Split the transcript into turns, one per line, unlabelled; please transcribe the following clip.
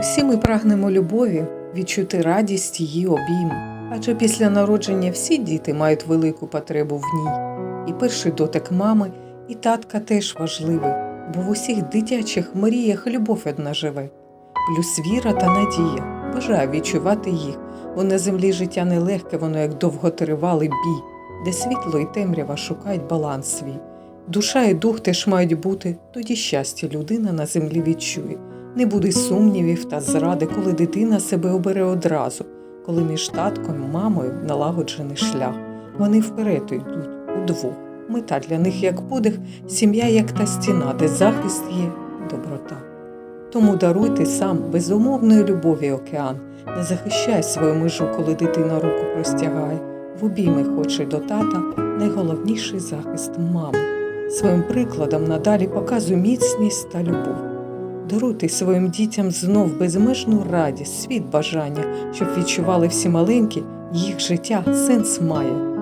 Усі ми прагнемо любові, відчути радість її обійму. Адже після народження всі діти мають велику потребу в ній. І перший дотик мами, і татка теж важливий, бо в усіх дитячих мріях любов одна живе. Плюс віра та надія. Бажаю відчувати їх, бо на землі життя нелегке, воно як довготривалий бій, де світло і темрява шукають баланс свій. Душа і дух теж мають бути, тоді щастя людина на землі відчує. Не буде сумнівів та зради, коли дитина себе обере одразу, коли між татком і мамою налагоджений шлях. Вони вперед йдуть удвох. Мета для них як подих, сім'я як та стіна, де захист є доброта. Тому даруйте сам безумовної любові океан, не захищай свою межу, коли дитина руку простягає. В обійми хоче до тата найголовніший захист мами. Своїм прикладом надалі показуй міцність та любов. Даруйте своїм дітям знов безмежну радість, світ бажання, щоб відчували всі маленькі, їх життя сенс має.